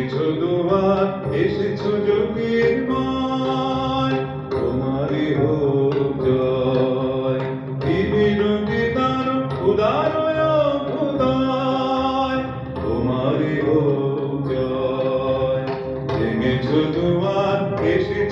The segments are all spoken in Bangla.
এসেছ দুবার এসেছ যোগের মায়, তোমারই হোক জয়। বিবিরতি তার উদার তোমারই হোক জয়। ভেঙেছো দুবার এসেছ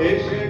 Deixa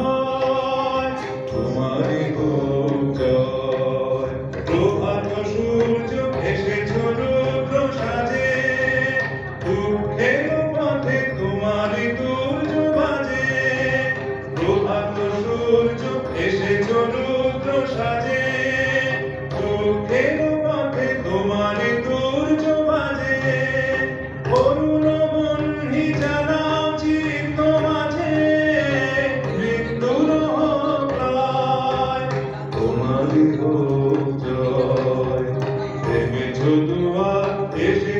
es